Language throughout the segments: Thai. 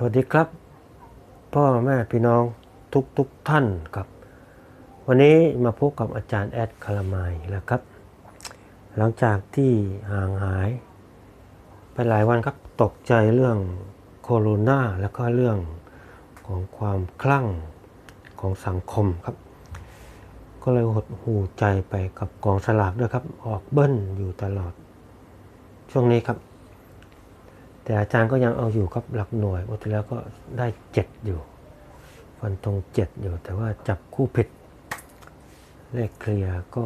สวัสดีครับ พ่อแม่พี่น้องทุกทุกท่านครับ วันนี้มาพบกับอาจารย์แอดคารามายแล้วครับ หลังจากที่ห่างหาย ไปหลายวันครับตกใจเรื่องโคโรนาแล้วก็เรื่องของความคลั่งของสังคมครับ ก็เลยหดหูใจไปกับกองสลากด้วยครับ ออกเบิ้ลอยู่ตลอด ช่วงนี้ครับ แต่อาจารย์ก็ยังเอาอยู่ครับหลักหน่วยวันที่แล้วก็ได้เจ็ดอยู่ฟันตรงเจ็ดอยู่ แต่ว่าจับคู่ผิด เลขเคลียร์ก็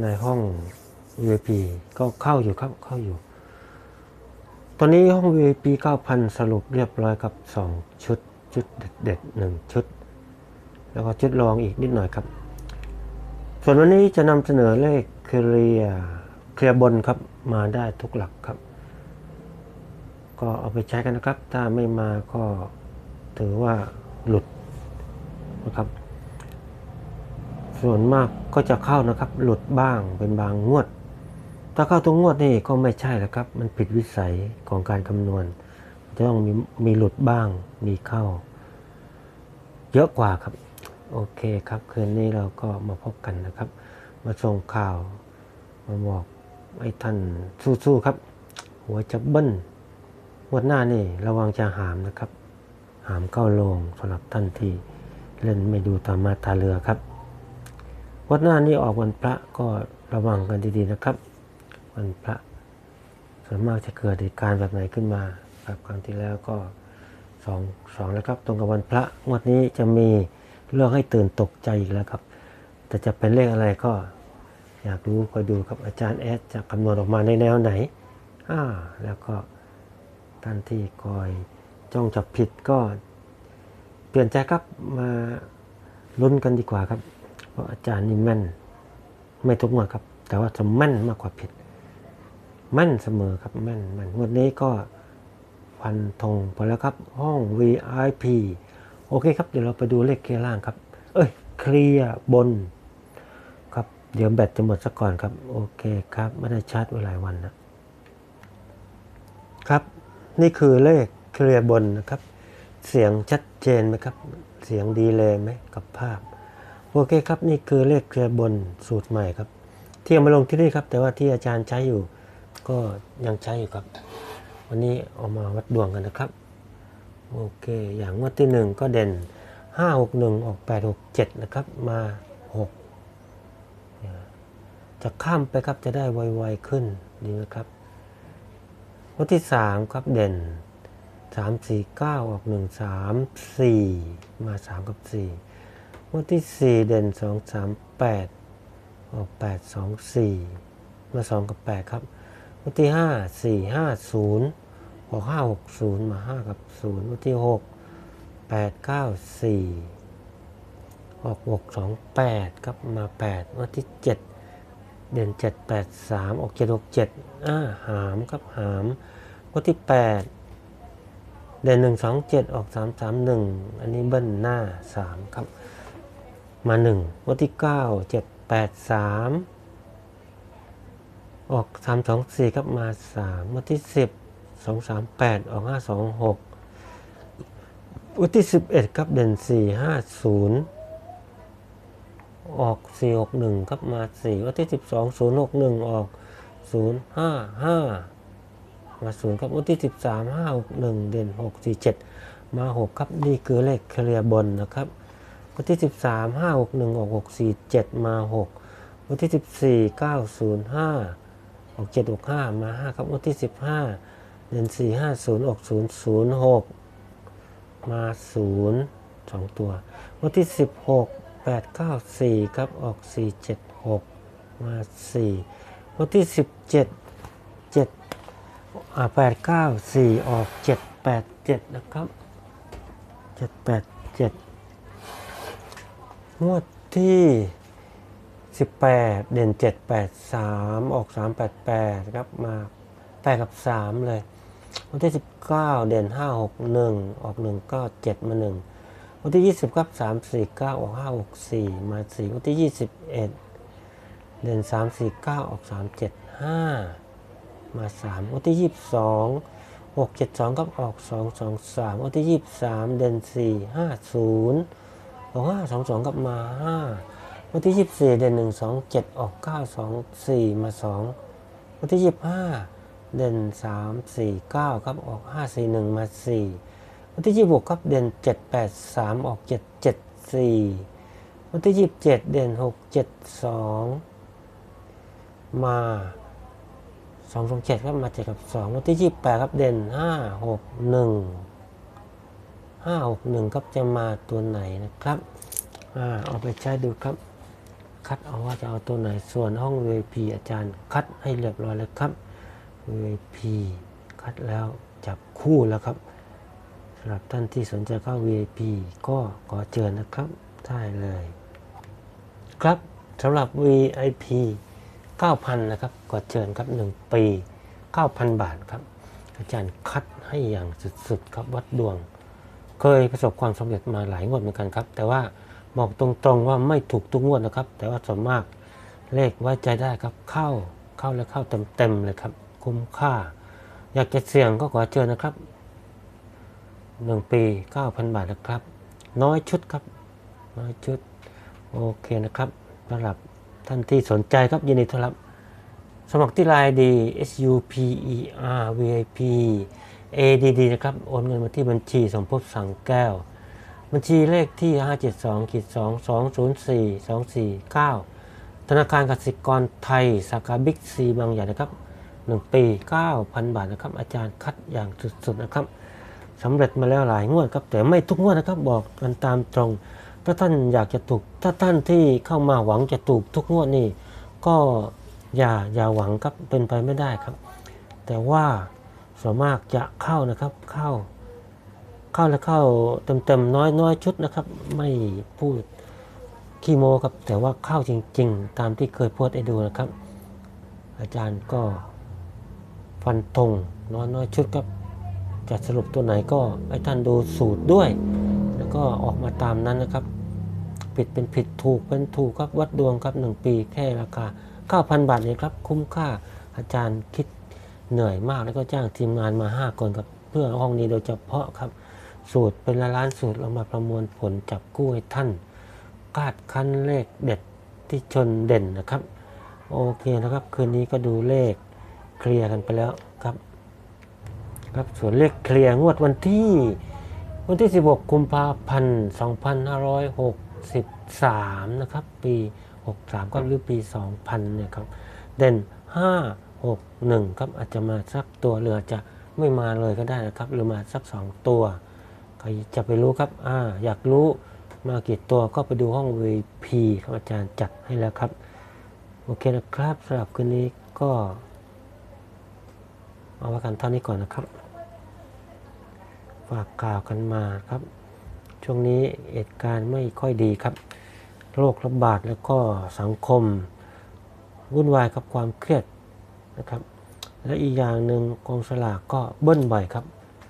ในห้อง VIP ก็เข้าอยู่ครับเข้าอยู่ ตอนนี้ห้อง VIP 9,000 สรุปเรียบร้อยครับ 2 ชุด ชุดเด็ดๆหนึ่งชุด แล้วก็ชุดรองอีกนิดหน่อยครับ ส่วนวันนี้จะนำเสนอเลขเคลียร์เคลียร์บนครับมาได้ทุกหลักครับ ก็เอาไปใช้กันนะครับ ถ้าไม่มาก็ถือว่าหลุดนะครับ ส่วนมากก็จะเข้านะครับ หลุดบ้างเป็นบางงวด ถ้าเข้าทุกงวดนี่ก็ไม่ใช่แล้วครับ มันผิดวิสัยของการคำนวณจะต้องมีมีหลุดบ้างมีเข้า เยอะกว่าครับ โอเคครับ คืนนี้เราก็มาพบกันนะครับ มาส่งข่าว มาบอกไอ้ท่านสู้ๆครับ หัวจะเบิ้ล วดหน้านี่ระวังจะหามนะครับ หามเข้าโรงสำหรับท่านที่เล่นไม่ดูตามมาตาเรือครับ วัดหน้านี้ออกวันพระก็ระวังกันดีๆนะครับ วันพระส่วนมากจะเกิดเหตุการณ์แบบไหนขึ้นมาแบบครั้งที่แล้วก็สองสองแล้วครับ ตรงกับวันพระงวดนี้จะมีเรื่องให้ตื่นตกใจอีกแล้วครับ แต่จะเป็นเลขอะไรก็อยากรู้คอยดูครับอาจารย์แอดจะคำนวณออกมาในแนวไหนอ่าแล้วก็ ท่านที่คอยจ้องจับผิดก็เปลี่ยนใจครับมาลุ้นกันดีกว่าครับ เพราะอาจารย์นี่แม่นไม่ทุกงวดครับ แต่ว่าจะแม่นมากกว่าผิดแม่นเสมอครับแม่นแม่นงวดนี้ก็ฟันธงไปแล้วครับห้อง VIP โอเคครับ เดี๋ยวเราไปดูเลขเคลียร์ล่างครับ เอ้ยเคลียร์บนครับ เดี๋ยวแบตจะหมดซะก่อนครับ โอเคครับ ไม่ได้ชาร์จไว้หลายวันนะครับ นี่คือเลขเคลียร์บนนะครับ เสียงชัดเจนไหมครับ เสียงดีเลยไหมกับภาพ โอเคครับ นี่คือเลขเคลียร์บนสูตรใหม่ครับ ที่เอามาลงที่นี่ครับ แต่ว่าที่อาจารย์ใช้อยู่ ก็ยังใช้อยู่ครับ วันนี้เอามาวัดดวงกันนะครับ โอเค อย่างงวดที่หนึ่งก็เด่น 5 6 1 ออก 8 6 7 นะครับ มา 6 จะข้ามไปครับจะได้ไวๆขึ้นดีนะครับ งวที่3ครับเด่น3 4 9ออก1 3 4มา3กับ4งวดที่4เด่น2 3 8ออก8 2 4มา2กับ8ครับงวดที่5 4 5 0ออก5 6 0มา5กับ0งวดที่6 8 9 4ออก6 2 8ครับมา8งวดที่7 เด่น 7 8 3 ออก 7 6 7อ่าหามครับหามงวดที่ 8 เด่น 1 2 7 ออก 3 3 1 อันนี้เบิ้ลหน้า 3 ครับ มา1งวดที่ 9 7 8 3 ออก 3 2 4 ครับมา 3 งวดที่ 10 2 3 8 ออก 5 2 6วัที่ 11 ครับเด่น 4 5 0 ออก 4 6 1 ครับมา 4 วันที่ 12 0 6 1 ออก 0 5 5 มา 0 ครับวันที่ 13 5 6 1 เด่น 6 4 7 มา 6 ครับนี่คือเลขเคลียร์บนนะครับ วันที่ 13 5 6 1 ออก 6 4 7 มา 6 วันที่ 14 9 0 5 ออก 7 6 5 มา 5 ครับวันที่ 15 เด่น 4 5 0 ออก 0 0 6 มา 0 2 ตัว วันที่ 16 8 9 4 ครับ ออก 4 7 6 มา 4 วันที่ 17 7อ่า8 9 4 ออก 7 8 7 นะครับ 7 8 7 งวดที่ 18 เด่น 7 8 3 ออก 3 8 8 ครับ มา 8 กับ 3 เลย วันที่ 19 เด่น 5 6 1 ออก 1 9 7 มา 1 วันที่ 20 ครับ 3 4 9 ออก 5 6 4 มา 4 วันที่ 21 เด่น3 4 9 ออก 3 7 5 มา 3 วันที่ 22หกเจ็ดสองกับออกสองสองสามวันที่ยี่สิบสามเดือนสี่ห้าศูนย์ออกห้าสองสองกับมาห้าวันที่ยี่สิบสี่เดือนหนึ่งสองเจ็ดออกเก้าสองสี่มาสองวันที่ยี่สิบห้าเดือนสามสี่เก้าครับ ออกห้าสี่หนึ่งมาสี่ วันที่ยี่สิบหกครับเดือนเจ็ดแปดสามออกเจ็ดเจ็ดสี่วันที่ยี่สิบเจ็ดเดือนหกเจ็ดสองมาสองสองเจ็ดครับมาเจ็ดกับสองวันที่ยี่สิบแปดครับเด่นห้าหกหนึ่งห้าหกหนึ่งครับจะมาตัวไหนนะครับอ่าเอาไปใช้ดูครับ คัดเอาว่าจะเอาตัวไหนส่วนห้อง VIP อาจารย์คัดให้เรียบร้อยแล้วครับ VIP คัดแล้วจับคู่แล้วครับำหรับท่านที่สนใจเข้า VIP ก็ขอเชิญนะครับได้เลย ครับสำหรับ VIP 9,000 นะครับก็เชิญครับ 1 ปี 9,000 บาทครับ อาจารย์คัดให้อย่างสุดๆครับวัดดวง เคยประสบความสำเร็จมาหลายงวดเหมือนกันครับ แต่ว่าบอกตรงๆว่าไม่ถูกทุกงวดนะครับ แต่ว่าส่วนมากเลขไว้ใจได้ครับเข้าเข้าและเข้าเต็มๆเลยครับ คุ้มค่า อยากจะเสี่ยงก็ขอเชิญนะครับ 1ปี9,000บาทนะครับ น้อยชุดครับ น้อยชุด โอเคนะครับสำหรับท่านที่สนใจครับยินดีต้อนรับสมัครที่ไลน์ดี S U P E R V I P A D D นะครับ โอนเงินมาที่บัญชีสมภพสังแก้ว บัญชีเลขที่ 572ขีด2 204 249 ธนาคารกสิกรไทย สาขาบิ๊กซีบางใหญ่นะครับ 1 ปี 9,000 บาทนะครับ อาจารย์คัดอย่างสุดๆนะครับ สำเร็จมาแล้วหลายงวดครับ แต่ไม่ทุกงวดนะครับบอกกันตามตรง ถ้าท่านอยากจะถูก ถ้าท่านที่เข้ามาหวังจะถูกทุกงวดนี่ก็อย่าอย่าหวังครับเป็นไปไม่ได้ครับ แต่ว่าส่วนมากจะเข้านะครับเข้า เข้าแล้วเข้าเต็มๆน้อยน้อยชุดนะครับ ไม่พูดขี้โมครับแต่ว่าเข้าจริง ๆ ตามที่เคยพสต์ให้ดูนะครับ อาจารย์ก็ฟันธงน้อยน้อยชุดครับ จะสรุปตัวไหนก็ให้ท่านดูสูตรด้วย แล้วก็ออกมาตามนั้นนะครับผิดเป็นผิดถูกเป็นถูกครับวัดดวงครับ1ปีแค่ราคา 9,000 บาทเนี่ยครับคุ้มค่าอาจารย์คิดเหนื่อยมากแล้วก็จ้างทีมงานมา 5 คนครับเพื่อห้องนี้โดยเฉพาะครับ สูตรเป็นล้านสูตรเรามาประมวลผลจับกู้ให้ท่านคาดคั้นเลขเด็ดที่ชนเด่นนะครับ โอเคนะครับ คืนนี้ก็ดูเลขเคลียร์กันไปแล้วครับ ครับส่วนเลขเคลียร์งวดวันที่ วันที่ 16 กุมภาพันธ์ 2563 นะครับ ปี 63 ก็หรือปี 2000 เนี่ยครับ เด่น 5 6 1 ครับอาจจะมาสักตัวหรืออาจจะไม่มาเลยก็ได้นะครับ หรือมาสัก 2 ตัวใครจะไปรู้ครับอ่าอยากรู้มากี่ตัวก็ไปดูห้อง VP ครับอาจารย์จัดให้แล้วครับ โอเคนะครับสำหรับคืนนี้ก็ เอาไว้กันเท่านี้ก่อนนะครับ ฝากกล่าวกันมาครับ ช่วงนี้เหตุการณ์ไม่ค่อยดีครับ โรคระบาดแล้วก็สังคม วุ่นวายกับความเครียดนะครับ และอีกอย่างหนึ่งกองสลากก็เบิ้ลบ่อยครับ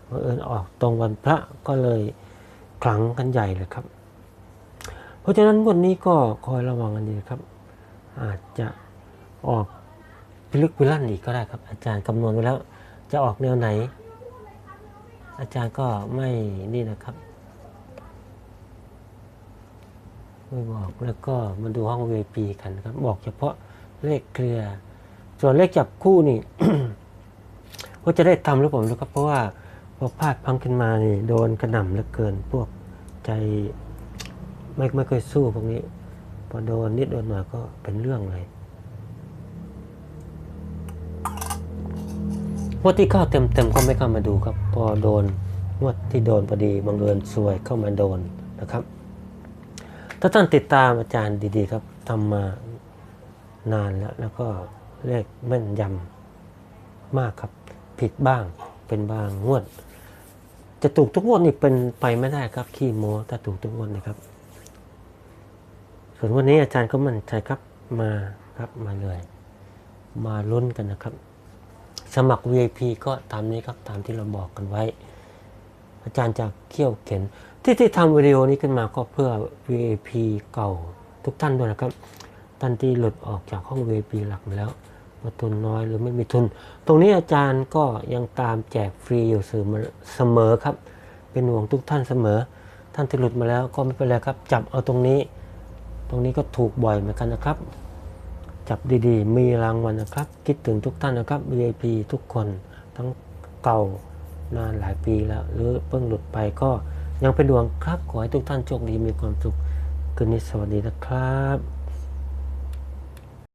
เมื่อเอิญออกตรงวันพระก็เลยขลังกันใหญ่เลยครับ เพราะฉะนั้นวันนี้ก็คอยระวังกันดีครับ อาจจะออกพิลึกพิลั่นอีกก็ได้ครับ อาจารย์คำนวณไว้แล้ว จะออกแนวไหน อาจารย์ก็ไม่นี่นะครับไม่บอกแล้วก็มาดูห้อง VIP กันครับ บอกเฉพาะเลขเคลียร์ส่วนเลขจับคู่นี่ว่าจะได้ทำหรือเปล่านะครับ เพราะว่าพอพลาดพังขึ้นมานี่โดนกระหน่ำเหลือเกิน พวกใจไม่ไม่เคยสู้พวกนี้ พอโดนนิดโดนหน่อยก็เป็นเรื่องเลย วดที่เข้าเต็มๆก็ไม่เข้ามาดูครับ พอโดนงวดที่โดนพอดีบังเอิญซวยเข้ามาโดนนะครับ ถ้าท่านติดตามอาจารย์ดีๆครับทำมานานแล้ว แล้วก็เลขแม่นยำมากครับ ผิดบ้างเป็นบางงวด จะถูกทุกงวดนี่เป็นไปไม่ได้ครับ ขี้โม้ถ้าถูกทุกงวดนะครับ ส่วนวันนี้อาจารย์ก็มั่นใจครับมาครับมาเลย มาลุ้นกันนะครับ สมัคร VIP ก็ตามนี้ครับตามที่เราบอกกันไว้ อาจารย์จะเขี่ยวเข็น ที่ที่ทำวิดีโอนี้ขึ้นมาก็เพื่อ VIP เก่าทุกท่านด้วยนะครับท่านที่หลุดออกจากห้อง VIP หลักมาแล้วผว่าทุนน้อยหรือไม่มีทุน ตรงนี้อาจารย์ก็ยังตามแจกฟรีอยู่เสมอเสมอครับ เป็นห่วงทุกท่านเสมอ ท่านที่หลุดมาแล้วก็ไม่เป็นไรครับ จับเอาตรงนี้ ตรงนี้ก็ถูกบ่อยเหมือนกันนะครับ จับดีๆ มีรางวัลนะครับ คิดถึงทุกท่านนะครับ VIP ทุกคนทั้งเก่านานหลายปีแล้ว หรือเพิ่งหลุดไปก็ยังเป็นดวงครับ ขอให้ทุกท่านโชคดีมีความสุขคืนนี้สวัสดีนะครับ